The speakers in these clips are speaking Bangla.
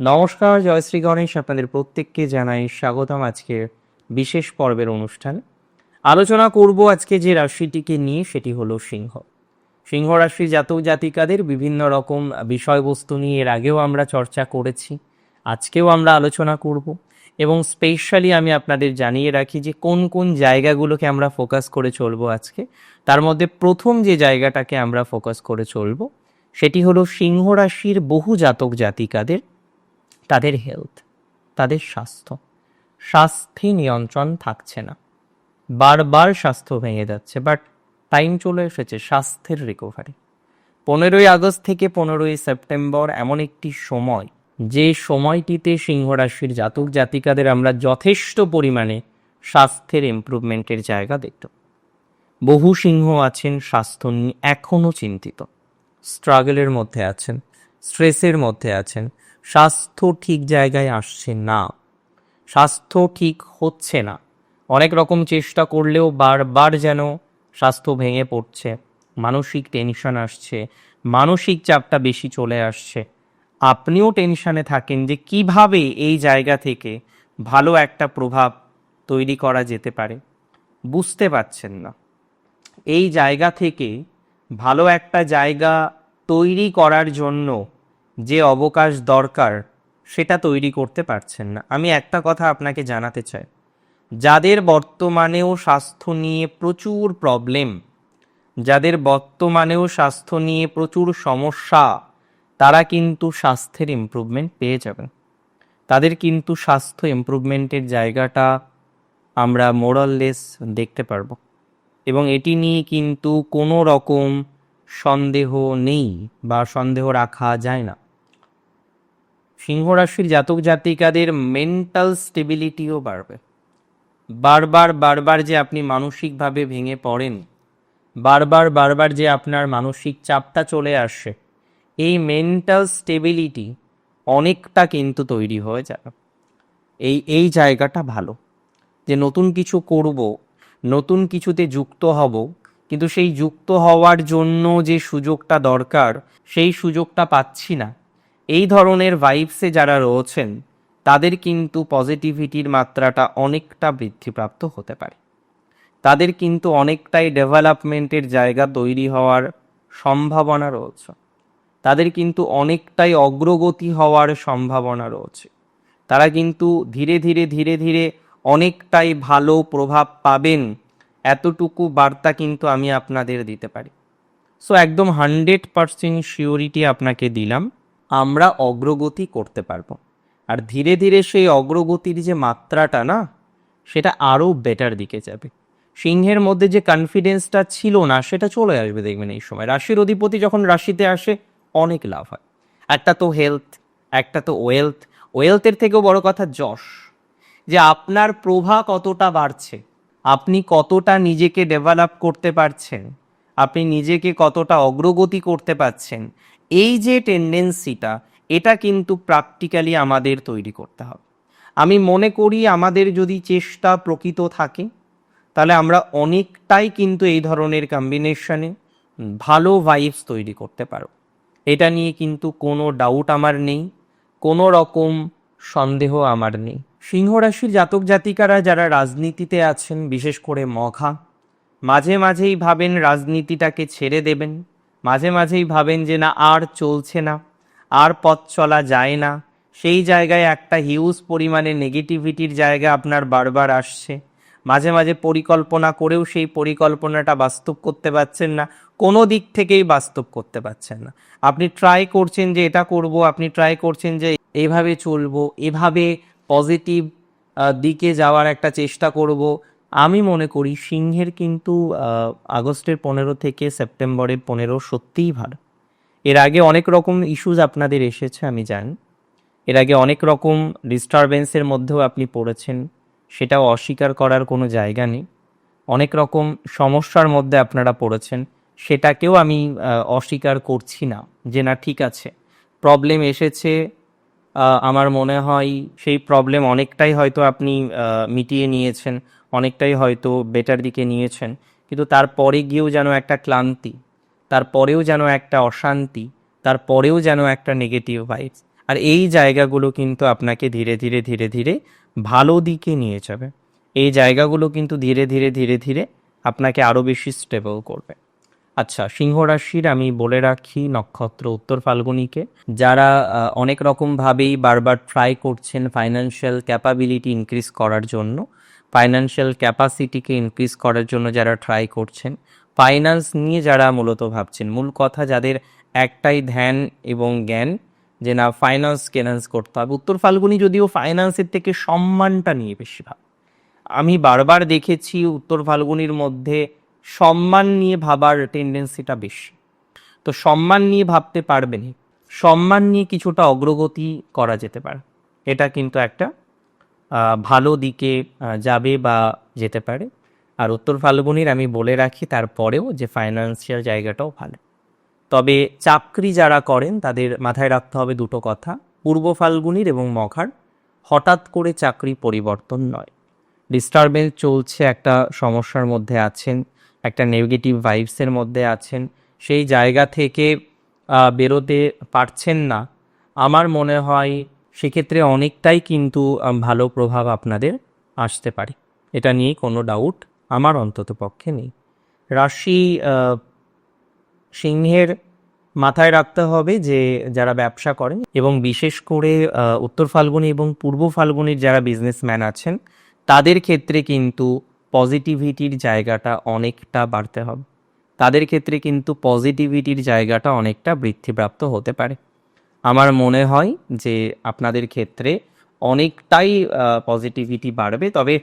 নমস্কার, জয় শ্রী গণেশ আপনাদের প্রত্যেককে জানাই স্বাগতম আজকের বিশেষ পর্বের অনুষ্ঠান। আলোচনা করব আজকে যে রাশিটিকে নিয়ে, সেটি হলো সিংহ। সিংহ রাশি জাতক জাতিকাদের বিভিন্ন রকম বিষয়বস্তু নিয়ে এর আগেও আমরা চর্চা করেছি, আজকেও আমরা আলোচনা করব এবং স্পেশালি আমি আপনাদের জানিয়ে রাখি যে কোন কোন জায়গাগুলোকে আমরা ফোকাস করে চলবো আজকে। তার মধ্যে প্রথম যে জায়গাটাকে আমরা ফোকাস করে চলবো, সেটি হলো সিংহ রাশির বহু জাতক জাতিকাদের তাদের হেলথ, তাদের স্বাস্থ্য। স্বাস্থ্যে নিয়ন্ত্রণ থাকছে না। বারবার স্বাস্থ্য ভেঙে যাচ্ছে বাট টাইম চলে এসেছে স্বাস্থ্যের রিকভারি পনেরোই আগস্ট থেকে পনেরোই সেপ্টেম্বর এমন একটি সময়, যে সময়টিতে সিংহ রাশির জাতক জাতিকাদের আমরা যথেষ্ট পরিমাণে স্বাস্থ্যের ইমপ্রুভমেন্টের জায়গা দেখতে। বহু সিংহ আছেন স্বাস্থ্য নিয়ে এখনও চিন্তিত। স্ট্রাগলের মধ্যে আছেন স্ট্রেসের মধ্যে আছেন স্বাস্থ্য ঠিক জায়গায় আসছে না। স্বাস্থ্য ঠিক হচ্ছে না। অনেক রকম চেষ্টা করলেও বারবার যেন স্বাস্থ্য ভেঙে পড়ছে। মানসিক টেনশন আসছে। মানসিক চাপটা বেশি চলে আসছে। আপনিও টেনশনে থাকেন যে কীভাবে এই জায়গা থেকে ভালো একটা প্রভাব তৈরি করা যেতে পারে। বুঝতে পারছেন না। এই জায়গা থেকে ভালো একটা জায়গা তৈরি করার জন্য যে অবকাশ দরকার, সেটা তৈরি করতে পারছেন না। আমি একটা কথা আপনাকে জানাতে চাই। যাদের বর্তমানেও স্বাস্থ্য নিয়ে প্রচুর প্রবলেম যাদের বর্তমানেও স্বাস্থ্য নিয়ে প্রচুর সমস্যা, তারা কিন্তু স্বাস্থ্যের ইমপ্রুভমেন্ট পেয়ে যাবেন। তাদের কিন্তু স্বাস্থ্য ইমপ্রুভমেন্টের জায়গাটা আমরা মোরাললেস দেখতে পারব। এবং এটি নিয়ে কিন্তু কোনো রকম সন্দেহ নেই বা সন্দেহ রাখা যায় না। সিংহ রাশির জাতক জাতিকাদের মেন্টাল স্টেবিলিটিও বাড়বে। বারবার বারবার যে আপনি মানসিকভাবে ভেঙে পড়েন, বারবার বারবার যে আপনার মানসিক চাপটা চলে আসে এই মেন্টাল স্টেবিলিটি অনেকটা কিন্তু তৈরি হয়ে যাবে। এই এই জায়গাটা ভালো যে নতুন কিছু করব, নতুন কিছুতে যুক্ত হব, কিন্তু সেই যুক্ত হওয়ার জন্য যে সুযোগটা দরকার, সেই সুযোগটা পাচ্ছি না। এই ধরনের ভাইবসে যারা রয়েছেন, তাদের কিন্তু পজিটিভিটির মাত্রাটা অনেকটা বৃদ্ধিপ্রাপ্ত হতে পারে। তাদের কিন্তু অনেকটাই ডেভেলপমেন্টের জায়গা তৈরি হওয়ার সম্ভাবনা রয়েছে। তাদের কিন্তু অনেকটাই অগ্রগতি হওয়ার সম্ভাবনা রয়েছে। তারা কিন্তু ধীরে ধীরে ধীরে ধীরে অনেকটাই ভালো প্রভাব পাবেন এতটুকু বার্তা কিন্তু আমি আপনাদের দিতে পারি। সো একদম হান্ড্রেড পারসেন্ট শিওরিটি আপনাকে দিলাম। আমরা অগ্রগতি করতে পারব। আর ধীরে ধীরে সেই অগ্রগতির যে মাত্রাটা না, সেটা আরও বেটার দিকে যাবে। সিংহের মধ্যে যে কনফিডেন্সটা ছিল না, সেটা চলে আসবে দেখবেন এই সময়। রাশির অধিপতি যখন রাশিতে আসে, অনেক লাভ হয়। একটা তো হেলথ একটা তো ওয়েলথ ওয়েলথের থেকেও বড় কথা যশ। যে আপনার প্রভা কতটা বাড়ছে, আপনি কতটা নিজেকে ডেভেলপ করতে পারছেন, আপনি নিজেকে কতটা অগ্রগতি করতে পারছেন এই যে টেন্ডেন্সিটা এটা কিন্তু প্র্যাকটিক্যালি আমাদের তৈরি করতে হবে। আমি মনে করি আমাদের যদি চেষ্টা প্রকৃত থাকে, তাহলে আমরা অনেকটাই কিন্তু এই ধরনের কম্বিনেশনে ভালো ভাইবস তৈরি করতে পারো এটা নিয়ে কিন্তু কোনো ডাউট আমার নেই, কোনো রকম সন্দেহ আমার নেই। সিংহরাশির জাতক জাতিকারা যারা রাজনীতিতে আছেন, বিশেষ করে মঘা, মাঝে মাঝেই ভাবেন রাজনীতিটাকে ছেড়ে দেবেন। মাঝে মাঝেই ভাবেন যে না, আর চলছে না, আর পথ চলা যায় না। সেই জায়গায় একটা হিউজ পরিমাণে নেগেটিভিটির জায়গা আপনার বারবার আসছে। মাঝে মাঝে পরিকল্পনা করেও সেই পরিকল্পনাটা বাস্তব করতে পারছেন না, কোনো দিক থেকেই বাস্তব করতে পারছেন না। আপনি ট্রাই করছেন যে এটা করব, আপনি ট্রাই করছেন যে এভাবে চলবো, এভাবে পজিটিভ দিকে যাওয়ার একটা চেষ্টা করব আমি মনে করি সিংহের কিন্তু আগস্টের পনেরো থেকে সেপ্টেম্বরের পনেরো সত্যিই ভালো। এর আগে অনেক রকম ইস্যুজ আপনাদের এসেছে, আমি জানি। এর আগে অনেক রকম ডিস্টারবেন্সের মধ্যেও আপনি পড়েছেন, সেটাও অস্বীকার করার কোনো জায়গা নেই। অনেক রকম সমস্যার মধ্যে আপনারা পড়েছেন, সেটাকেও আমি অস্বীকার করছি না যে না, ঠিক আছে। প্রবলেম এসেছে আমার মনে হয় সেই প্রবলেম অনেকটাই হয়তো আপনি মিটিয়ে নিয়েছেন। অনেকটাই হয়তো বেটার দিকে নিয়েছেন। কিন্তু তারপরে গিয়েও যেন একটা ক্লান্তি, তারপরেও যেন একটা অশান্তি, তারপরেও যেন একটা নেগেটিভ ভাইবস আর এই জায়গাগুলো কিন্তু আপনাকে ধীরে ধীরে ধীরে ধীরে ভালো দিকে নিয়ে যাবে। এই জায়গাগুলো কিন্তু ধীরে ধীরে ধীরে ধীরে আপনাকে আরও বেশি স্টেবল করবে। আচ্ছা সিংহ রাশির আমি বলে রাখি নক্ষত্র উত্তর ফাল্গুনিকে। যারা অনেক রকমভাবেই বারবার ট্রাই করছেন ফাইন্যান্সিয়াল ক্যাপাবিলিটি ইনক্রিজ করার জন্য ফাইন্যান্সিয়াল ক্যাপাসিটিকে ইনক্রিজ করার জন্য যারা ট্রাই করছেন ফাইন্যান্স নিয়ে যারা মূলত ভাবছেন, মূল কথা যাদের একটাই ধ্যান এবং জ্ঞান যে না ফাইন্যান্স কেনান্স করতে হবে। উত্তর ফাল্গুনি যদিও ফাইন্যান্সের থেকে সম্মানটা নিয়ে বেশি ভাব। আমি বারবার দেখেছি উত্তর ফাল্গুনির মধ্যে সম্মান নিয়ে ভাবার টেন্ডেন্সিটা বেশি। তো সম্মান নিয়ে ভাবতে পারবেন সম্মান নিয়ে কিছুটা অগ্রগতি করা যেতে পারে। এটা কিন্তু একটা ভালো দিকে যাবে বা যেতে পারে। আর উত্তর ফাল্গুনির আমি বলে রাখি, তারপরেও যে ফাইন্যান্সিয়াল জায়গাটাও ভালো। তবে চাকরি যারা করেন, তাদের মাথায় রাখতে হবে দুটো কথা। পূর্ব ফাল্গুনির এবং মঘার, হঠাৎ করে চাকরি পরিবর্তন নয়। ডিস্টারবেন্স চলছে, একটা সমস্যার মধ্যে আছেন, একটা নেগেটিভ ভাইবসের মধ্যে আছেন। সেই জায়গা থেকে বেরোতে পারছেন না। আমার মনে হয় সেক্ষেত্রে অনেকটাই কিন্তু ভালো প্রভাব আপনাদের আসতে পারে। এটা নিয়ে কোনো ডাউট আমার অন্তত পক্ষে নেই। রাশি সিংহের মাথায় রাখতে হবে যে, যারা ব্যবসা করেন এবং বিশেষ করে উত্তর ফাল্গুনি এবং পূর্ব ফাল্গুনির যারা বিজনেসম্যান আছেন, তাদের ক্ষেত্রে কিন্তু পজিটিভিটির জায়গাটা অনেকটা বাড়তে হবে। তাদের ক্ষেত্রে কিন্তু পজিটিভিটির জায়গাটা অনেকটা বৃদ্ধিপ্রাপ্ত হতে পারে। আমার মনে হয় যে আপনাদের ক্ষেত্রে অনেকটাই পজিটিভিটি বাড়বে। তবে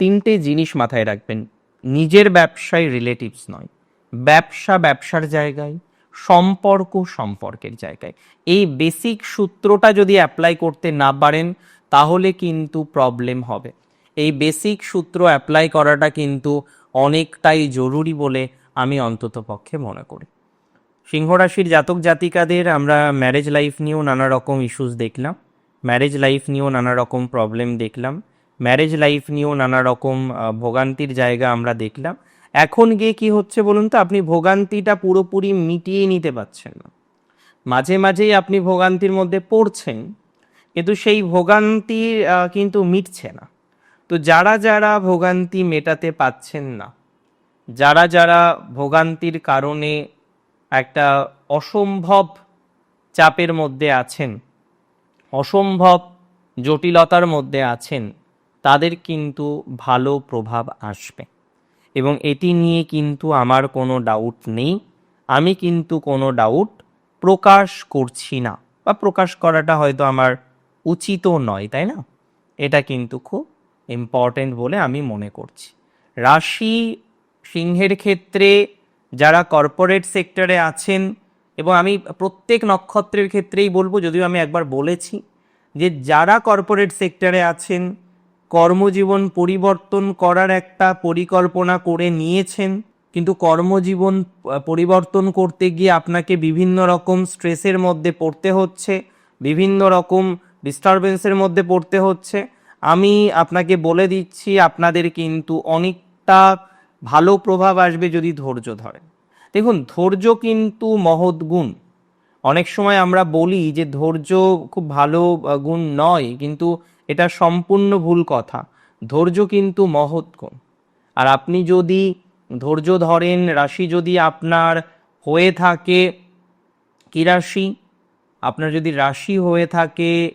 তিনটে জিনিস মাথায় রাখবেন। নিজের ব্যবসায় রিলেটিভস নয়। ব্যবসা ব্যবসার জায়গায়, সম্পর্ক সম্পর্কের জায়গায়। এই বেসিক সূত্রটা যদি অ্যাপ্লাই করতে না পারেন, তাহলে কিন্তু প্রবলেম হবে। এই বেসিক সূত্র অ্যাপ্লাই করাটা কিন্তু অনেকটাই জরুরি বলে আমি অন্তত পক্ষে মনে করি। সিংহ রাশির জাতক জাতিকাদের আমরা ম্যারেজ লাইফ নিয়েও নানা রকম ইস্যুস দেখলাম ম্যারেজ লাইফ নিয়েও নানা রকম প্রবলেম দেখলাম ম্যারেজ লাইফ নিয়েও নানা রকম ভোগান্তির জায়গা আমরা দেখলাম। এখন গিয়ে কি হচ্ছে বলুন তো? আপনি ভোগান্তিটা পুরোপুরি মিটিয়ে নিতে পারছেন না। মাঝে মাঝেই আপনি ভোগান্তির মধ্যে পড়ছেন, কিন্তু সেই ভোগান্তি কিন্তু মিটছে না। তো যারা যারা ভোগান্তি মেটাতে পাচ্ছেন না, যারা যারা ভোগান্তির কারণে একটা অসম্ভব চাপের মধ্যে আছেন, অসম্ভব জটিলতার মধ্যে আছেন, তাদের কিন্তু ভালো প্রভাব আসবে। এবং এটি নিয়ে কিন্তু আমার কোনো ডাউট নেই, আমি কিন্তু কোনো ডাউট প্রকাশ করছি না। বা প্রকাশ করাটা হয়তো আমার উচিতও নয়, তাই না? এটা কিন্তু খুব ইম্পর্টেন্ট বলে আমি মনে করছি। রাশি সিংহের ক্ষেত্রে যারা কর্পোরেট সেক্টরে আছেন, এবং আমি প্রত্যেক নক্ষত্রের ক্ষেত্রেই বলব, যদিও আমি একবার বলেছি যে যারা কর্পোরেট সেক্টরে আছেন, কর্মজীবন পরিবর্তন করার একটা পরিকল্পনা করে নিয়েছেন, কিন্তু কর্মজীবন পরিবর্তন করতে গিয়ে আপনাকে বিভিন্ন রকম স্ট্রেসের মধ্যে পড়তে হচ্ছে, বিভিন্ন রকম ডিস্টারবেন্সের মধ্যে পড়তে হচ্ছে। আমি আপনাকে বলে দিচ্ছি, আপনাদের কিন্তু অনেকটা ভালো প্রভাব আসবে যদি ধৈর্য ধরেন। দেখুন, ধৈর্য কিন্তু মহৎ গুণ। অনেক সময় আমরা বলি যে ধৈর্য খুব ভালো গুণ নয়, কিন্তু এটা সম্পূর্ণ ভুল কথা। ধৈর্য কিন্তু মহৎ গুণ। আর আপনি যদি ধৈর্য ধরেন, রাশি যদি আপনার হয়ে থাকে কি রাশি? আপনার যদি রাশি হয়ে থাকে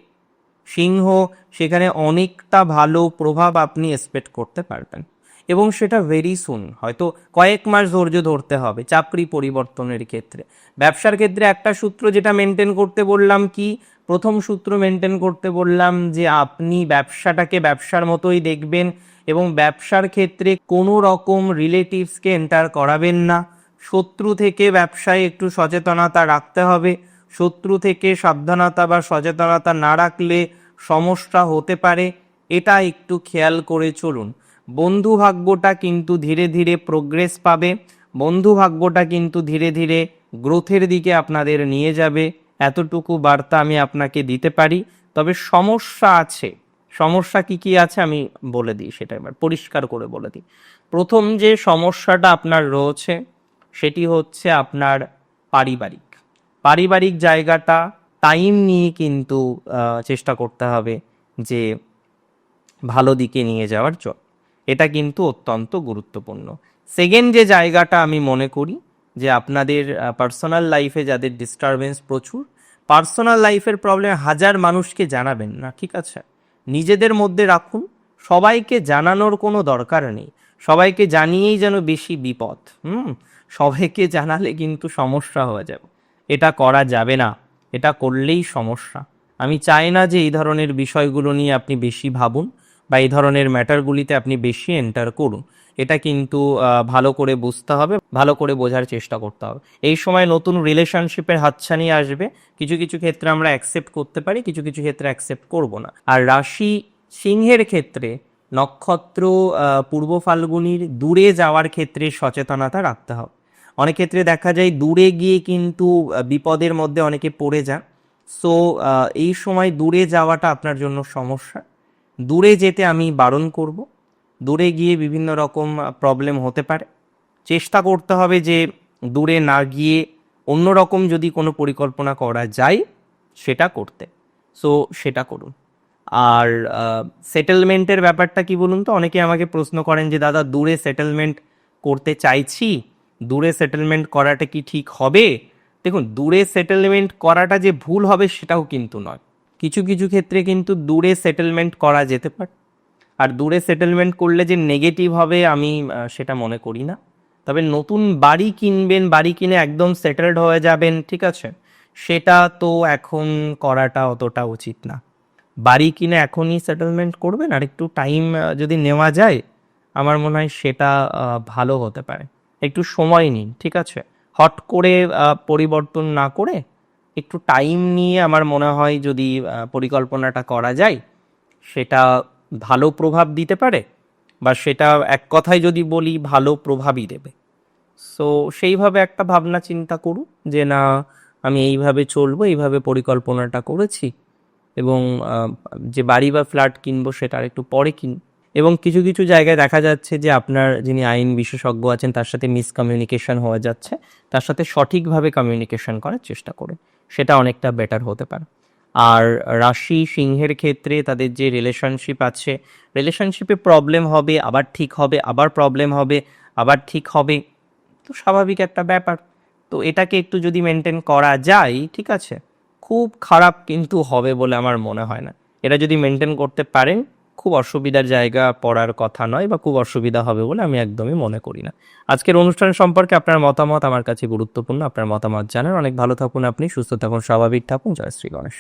সিংহ, সেখানে অনেকটা ভালো প্রভাব আপনি এক্সপেক্ট করতে পারবেন। এবং সেটা ভেরি সুন হয়তো কয়েক মাস ধৈর্য ধরতে হবে চাকরি পরিবর্তনের ক্ষেত্রে। ব্যবসার ক্ষেত্রে একটা সূত্র যেটা মেনটেন করতে বললাম কি? প্রথম সূত্র মেনটেন করতে বললাম যে আপনি ব্যবসাটাকে ব্যবসার মতোই দেখবেন এবং ব্যবসার ক্ষেত্রে কোনো রকম রিলেটিভসকে এন্টার করাবেন না। শত্রু থেকে ব্যবসায় একটু সচেতনতা রাখতে হবে। শত্রু থেকে সাবধানতা বা সচেতনতা না রাখলে সমস্যা হতে পারে। এটা একটু খেয়াল করে চলুন। বন্ধু ভাগ্যটা কিন্তু ধীরে ধীরে প্রোগ্রেস পাবে। বন্ধু ভাগ্যটা কিন্তু ধীরে ধীরে গ্রোথের দিকে আপনাদের নিয়ে যাবে। এতটুকু বার্তা আমি আপনাকে দিতে পারি। তবে সমস্যা আছে। সমস্যা কি কি আছে আমি বলে দিই সেটা এবার, পরিষ্কার করে বলে দিই। প্রথম যে সমস্যাটা আপনার রয়েছে, সেটি হচ্ছে আপনার পারিবারিক। পারিবারিক জায়গাটা টাইম নিয়ে কিন্তু চেষ্টা করতে হবে যে ভালো দিকে নিয়ে যাওয়ার জন্য এটা কিন্তু অত্যন্ত গুরুত্বপূর্ণ। সেকেন্ড যে জায়গাটা আমি মনে করি, যে আপনাদের পার্সোনাল লাইফে যাদের ডিস্টারবেন্স প্রচুর পার্সোনাল লাইফের প্রবলেম হাজার মানুষকে জানাবেন না, ঠিক আছে? নিজেদের মধ্যে রাখুন, সবাইকে জানানোর কোনো দরকার নেই। সবাইকে জানিয়েই যেন বেশি বিপদ, হুম? সবাইকে জানালে কিন্তু সমস্যা হয়ে যাবে। এটা করা যাবে না, এটা করলেই সমস্যা। আমি চাই না যে এই ধরনের বিষয়গুলো নিয়ে আপনি বেশি ভাবুন। বা এই ধরনের ম্যাটারগুলিতে আপনি বেশি এন্টার করুন। এটা কিন্তু ভালো করে বুঝতে হবে, ভালো করে বোঝার চেষ্টা করতে হবে। এই সময় নতুন রিলেশনশিপের হাতছানি আসবে। কিছু কিছু ক্ষেত্রে আমরা অ্যাকসেপ্ট করতে পারি, কিছু কিছু ক্ষেত্রে অ্যাকসেপ্ট করব না। আর রাশি সিংহের ক্ষেত্রে নক্ষত্র পূর্ব ফাল্গুনির দূরে যাওয়ার ক্ষেত্রে সচেতনতা রাখতে হবে। অনেক ক্ষেত্রে দেখা যায় দূরে গিয়ে কিন্তু বিপদের মধ্যে অনেকে পড়ে যান। সো এই সময় দূরে যাওয়াটা আপনার জন্য সমস্যা। দূরে যেতে আমি বারণ করব। দূরে গিয়ে বিভিন্ন রকম প্রবলেম হতে পারে। চেষ্টা করতে হবে যে দূরে না গিয়ে অন্য রকম যদি কোনো পরিকল্পনা করা যায়, সেটা করতে। সো সেটা করুন। আর সেটেলমেন্টের ব্যাপারটা কি বলুন তো? অনেকে আমাকে প্রশ্ন করেন যে, দাদা, দূরে সেটেলমেন্ট করতে চাইছি। দূরে সেটেলমেন্ট করাটা কি ঠিক হবে? দেখুন, দূরে সেটেলমেন্ট করাটা যে ভুল হবে, সেটাও কিন্তু নয়। কিছু কিছু ক্ষেত্রে কিন্তু দূরে সেটেলমেন্ট করা যেতে পারে। আর দূরে সেটেলমেন্ট করলে যে নেগেটিভ হবে আমি সেটা মনে করি না। তবে নতুন বাড়ি কিনবেন, বাড়ি কিনে একদম সেটেলড হয়ে যাবেন, ঠিক আছে? সেটা তো এখন করাটা অতটা উচিত না। বাড়ি কিনে এখনই সেটেলমেন্ট করবেন, আর একটু টাইম যদি নেওয়া যায়, আমার মনে হয় সেটা ভালো হতে পারে। একটু সময় নিন, ঠিক আছে? হট করে পরিবর্তন না করে একটু টাইম নিয়ে আমার মনে হয় যদি পরিকল্পনাটা করা যায়, সেটা ভালো প্রভাব দিতে পারে বা সেটা এক কথায় যদি বলি ভালো প্রভাবই দেবে। সো সেইভাবে একটা ভাবনা চিন্তা করুন যে, না, আমি এইভাবে চলবো, এইভাবে পরিকল্পনাটা করেছি এবং যে বাড়ি বা ফ্ল্যাট কিনবো সেটা একটু পরে কিন এবং কিছু কিছু জায়গায় দেখা যাচ্ছে যে, আপনার যিনি আইন বিশেষজ্ঞ আছেন, তার সাথে মিসকমিউনিকেশন হওয়া যাচ্ছে, তার সাথে সঠিকভাবে কমিউনিকেশন করার চেষ্টা করুন। সেটা অনেকটা বেটার হতে পারে। আর রাশি সিংহের ক্ষেত্রে তাদের যে রিলেশনশিপ আছে রিলেশনশিপে প্রবলেম হবে, আবার ঠিক হবে, আবার প্রবলেম হবে, আবার ঠিক হবে, তো স্বাভাবিক একটা ব্যাপার। তো এটাকে একটু যদি মেনটেন করা যায়, ঠিক আছে? খুব খারাপ কিন্তু হবে বলে আমার মনে হয় না। এটা যদি মেনটেন করতে পারেন খুব অসুবিধার জায়গা পড়ার কথা নয় বা খুব অসুবিধা হবে বলে আমি একদমই মনে করি না। আজকের অনুষ্ঠান সম্পর্কে আপনার মতামত আমার কাছে গুরুত্বপূর্ণ। আপনার মতামত জানান অনেক ভালো থাকুন আপনি, সুস্থ থাকুন, স্বাভাবিক থাকুন। জয় শ্রী গণেশ।